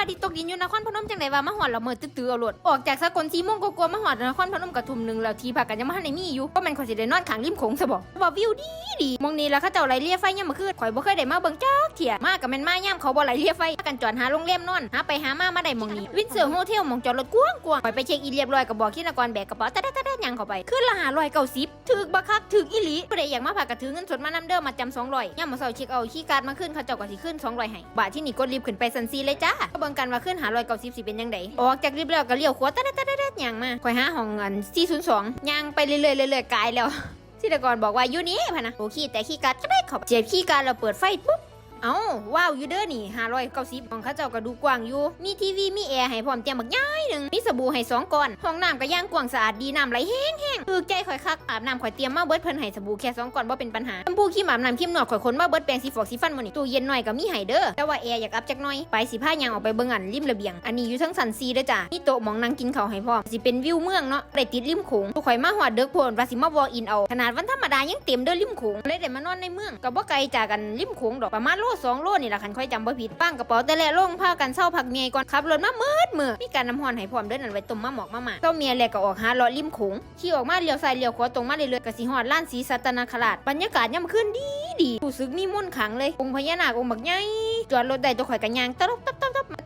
ว่าดิตกดินอยู่นครพนมจังไดว่ามาหอดละเมิดตื้อๆเอาโลดออกจากสกลสีม่วงกลัวๆมาหอดนครพนมกระทุ่มหนึงแล้วทีพักกันยังมาทันได้มีอยู่ก็แม่นข่อยสิได้นอนข้างริมโขงซะบ่ว่าวิวดีดีมองนี้แล้วเขาเจ้าไหลเลียไฟยามมื้อคืนข่อยบ่เคยได้มาเบิ่งจักเที่ยมาก็แม่นมายามเขาบ่ไหลเลียไฟพากันจอดหาโรงแรมนอนหาไปหามามาได้มองนี้วินเซอร์โฮเทลมองจอดรถกว้างกว้างข่อยไปเช็คอินเรียบร้อยก็บอกที่นครแบกกระเป๋าตะดะตะดะยังเข้าไปคืนละ590ถึกบักคักถึกอีหลีผู้ใดอยากมาพาก็ถือเงินสดมานำเด้อมาจำ200ยามมื้อเช้าเช็คเอาคีย์การ์ดมาขึ้นเขาเจ้าก็สิขึ้น200ให้บาทที่นี่กดรีบขึ้นไปซันซีเลยจ้าก็เบิ่งกันว่าขึ้นหารอยเก่าสิบสิเป็นยังไงออกจากรีบแล้วก็เลี้ยวขวาตะดะตะดะตะหยังมาข่อยหาห้องอัน402ย่างไปเรื่อยๆเรื่อยๆกายแล้วสิตกรบอกว่าอยู่นี่พะนะโอเคแต่ขี้การดก็ได้ขอบเจ็บขี้การดเราเปิดไฟปุ๊บ เอ้าว้าวอยู่เด้อนี่ห้าร้อยเก้าสิบของข้าเจ้าก็ดูกว้างอยู่ มีทีวีมีแอร์ให้พร้อมเตรียมบักย่ายหนึ่งมีสบู่ให้สองก้อน ห้องน้ำก็ย่างกว้างสะอาดดีน้ำไหลแห้งแห้งคือใจข่อยคักอาบน้ำข่อยเตรียมมาเบิดเพิ่นให้สบู่แค่สองก้อนบ่เป็นปัญหาชมพูครีมาบน้ำครีมนวดข่อยคนมาเบิดแปรงสีฟอกสีฟันมื้อนี้ตู้เย็นหน่อยก็มีให้เด้อแต่ว่าแอร์อยากอัพจักหน่อยไปสิพายางออกไปเบิ่งอันริมระเบียง อันนี้อยู่ทั้งสันซีเด้อจ้ะมีโต๊ะหมองนั่งกินข้าวให้พร้อมสิเป็นวิวเมืองเนาะได้ติดริมโขงข่อยมาฮอดเด้อโพนว่าสิมาวอลอินเอาขนาดวันธรรมดายังเต็มเด้อริมโขงเลยได้มานอนในเมืองก็บ่ไกลจากกันริมโขงดอกประมาณโลสองโลนี่ละคันค่อยจำบ่ผิดปั้งกระเป๋าแต่ละลงพากันเศร้าผักเมียก่อนขับรถมาเมืดมือมีการน้ำห่อนให้พร้อมเด้อนั่นไว้ต้มมาหมอกมาหมาเจ้าเมียแลกก็ออกหาเลาะริมโขงขี่ออกมาเลี้ยวซ้ายเลี้ยวขวาตรงมาเรื่อยๆกะสีหอดล้านสีสัตนาคราชบรรยากาศยามขึ้นดีดีรู้สึกมีมุ่นขังเลยองค์พญานาคองค์บักใหญ่จอดรถได้ตัวข่อยกันยางตลกตับตับตับเ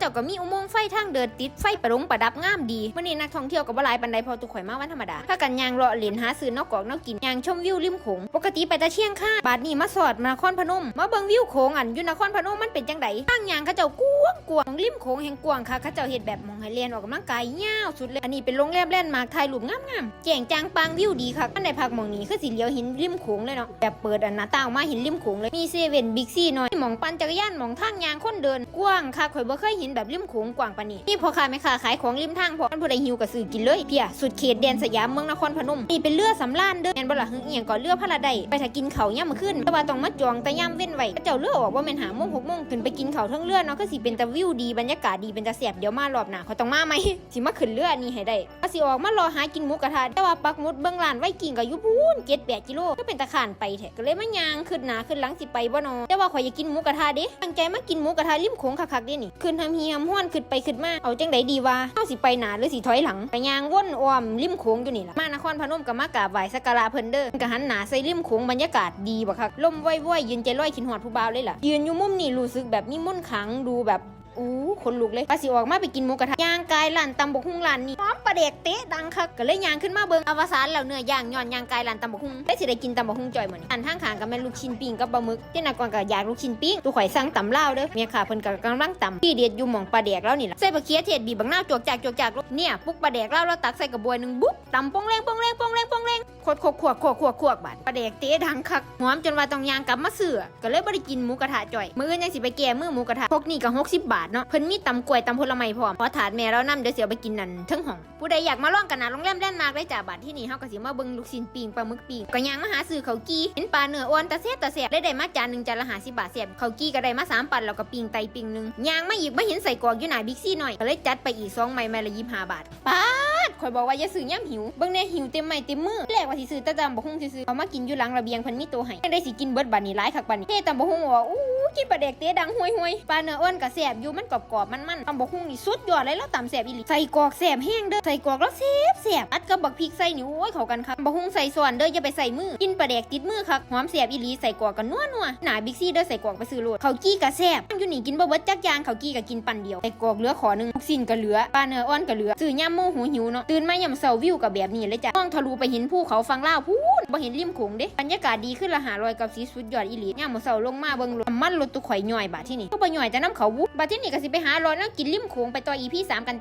จ้าก็มีอุโมงค์ไฟทางเดินติดไฟประดงประดับงามดีมื้อนี้นักท่องเที่ยวก็บ่หลายปานใดพอตุกข่อยมาวันธรรมดาถ้ากันยางเลาะเหรียญหาซื้อนอกกอกนอกกินยางชมวิวริมโขงปกติไปแต่เชียงค่าบาดนี้มาสอดมานครพนม มาเบิ่งวิวโขงอันอยู่นครพนมมันเป็นจังไดทางยางเขาเจ้ากว้างกวงริมโขงแห่งกวางค่ะเขาเจ้าเฮ็ดแบบหมองให้เรียนออกกำลังกายยาวสุดเลยอันนี้เป็นโรงแรมแลนด์มาร์คถ่ายรูปงามๆแจ้งจางปางวิวดีค่ะอันในพักมองนี้คือสิเหลียวห็นริมโขงเลยเนาะแบบเปิดอันหน้าต่างออกมาห็นริมโขงเลยมีเซเว่นบิ๊กซีหน่อยมองปั่นจักรยานมองทางยางคนเดิน กว้างค่ะข่อยบ่เคยเห็นแบบริมโขงกว้างปานนี้นี่พอค้าแม่ค้าขายของริมทางพอมันผู้ใดหิวก็ซื้อกินเลยเพียสุดเขตแดนสยามเมืองนครพนมนี่เป็นเรือสำราญเด้อแม่นบ่ล่ะหึงเอียงก่อนเรือพระราไดไปถ้ากินเขาวยามมาขึ้นแต่ว่าต้องมาจองแต่ยามเว้นไว้เจ้าเรือออกว่าแม่นหาโมงหกโมงขึ้นไปกินเขาทั้งเรือเนาะก็สิเป็นตะวิวดีบรรยากาศดีเป็นตะแสบเดี๋ยวมารอบหน้าเขาต้องมาไหมสิมาขึ้นเรือนี่ให้ได้ก็สิออกมารอหากินหมูกระทะแต่ว่าปักหมุดเบื้องลานไว้กินกับยุพูนเจ็ดแปดกิโลก็เป็นตะขานไปแท้ก็เลยมายางขึ้นหนาขึ้นหลังสิไปบ่นอแต่ว่าข่อยอยากกินหมูกระทะเด้ตั้งใจมากินหมูกระทะริมโขงคักๆเด้นี่ขึ้นทำเฮียมห้วนขึ้นไปขึ้นมาเอาจังไดดีวะเฮาสิไปหนาหรือสิถอยหลังไปยางวนอ้อมริมโขงอยู่นี่ล่ะมานครพนมก็มากราบไหว้สักการะเพิ่นเด้อก็หันหนาใส่ริมโขงบรรยากาศดีบักคักลมว่อยๆยืนใจลอยขินหอดผู้บ่าวเลยล่ะยืนอยู่มุมนี่รู้สึกแบบมีมนต์ขลังดูแบบ อู้คนลุกเลยปาสิออกมาไปกินหมูกระทะย่างกายร้านตำบกหุ่งร้านนี่พร้อมปลาเด็กเตะดังคักก็เลยย่างขึ้นมาเบิงอวสานแล้วเนื้อย่างย้อนย่างกายร้านตำบกหุ่งได้สิได้กินตำบกหุ่งจ่อยหมดนี่อันทางขางก็แม่นลูกชิ้นปิ้งกับปลาหมึกที่นักก่อนก็อยากลูกชิ้นปิ้งตัวข่อยสั่งตำเล่าเด้อเมียค่ะเพิ่นก็กำลังตำที่เด็ดอยู่หม่องปลาเด็กแล้วนี่ล่ะใส่บะเขียเทศบีบบังนาจวกจากจวกจากเนี่ยปุ๊กปลาเด็กเล่าแล้วตักใส่กระบวยหนึงบุ๊บตำปองแรงปองแรงปองแรงปองแรงขวดขวดขวดขวดขวดขวดบาดปลาเด็กเตะดังคักหอมจนว่าต้องย่างกลับมาซื้อก็เลยบ่ได้กินหมูกระทะจ่อยมื้ออื่นยังสิไปแก้มือหมูกระทะพวกนี้ก็60บาทเนาะเพิ่นมีตำกล้วยตำผลไม้พร้อมขอถาดแม่เรานำเดี๋ยวเสียวไปกินนั่นทั้งห้องผู้ใดอยากมาล่องกันนะโรงแรมแลนด์มาร์กได้จ้าบัตรที่นี่เฮาก็สิมาเบิ่งลูกชิ้นปิ้งปลาหมึกปิ้งก็ย่างมาหาซื้อเขาวกี้เห็นปลาเนื้ออ้วนตะเสียบตะเสียบได้ได้มาจานนึงจานละ50บาทเสียบเขาวกี้ก็ได้มา3ปันแล้วก็ปิ้งไตปิ้งนึงย่างมาอีกบ่เห็นใส่กรอกอยู่หน้าบิ๊กซี่หน่อยก็เลยจัดไปอีก2ไม้ไม้ละ25บาทป๊าดข่อยบอกว่าอย่าซื้อย่ำหิวเบิ่งแน่หิวเต็มไม้เต็มมือแรกว่าสิซื้อแต่ตำบักหุ่งซื่อๆเอามากินอยู่หลังระเบียงเพิ่นมีโต๊ะให้ได้สิกินเบิดบัดนี้หลายคักบัดนี้เฮ้ตำบักหุ่งว่าอู้ กินปลาแดกเตะดังห่วยๆปลาเนื้ออ้วนก็แซ่บอยู่มันกรอบๆมันๆตำบักหุ่งนี่สุดยอดเลยแล้วตำแซ่บอีหลีใส่กอกแซ่บแห้งเด้อใส่กอกแล้วแซ่บแซ่บอัดกับบักพริกใส่นี่โอ้ยเข้ากันคักบักหุ่งใส่ส่วนเด้ออย่าไปใส่มือกินปลาแดกติดมือคักหอมแซ่บอีหลีใส่กอกกันนัวๆหนาบิ๊กซี่เด้อใส่กอกไปซื้อโลดเขากี้ก็แซ่บอยู่นี่กินบ่เบิดจักยางเขากี้ก็กินปั่นเดียวใส่กอกเหลือขอหนึงลูกชิ้นก็เหลือปลาเนื้ออ้วนก็เหลือซื้อย่ำโมโหหิวเนาะตื่นมายามเช้าวิวก็แบบนี้เลยจ้ะมองทะลุไปเห็นภูเขาฟังลาพู บ่เห็นริมโขงเด้บรรยากาศดีขึ้นละหารอยกับสีสุดยอดอีหลียามมื้อเสาลงมาเบิ่งรถมันรถตุกข่อยย่อยบาดที่นี่ก็บ่ย่อยแต่น้ำเขาวุบบาดที่นี่ก็สิไปหารอยน่ากินริมโขงไปต่อ EP 3กัน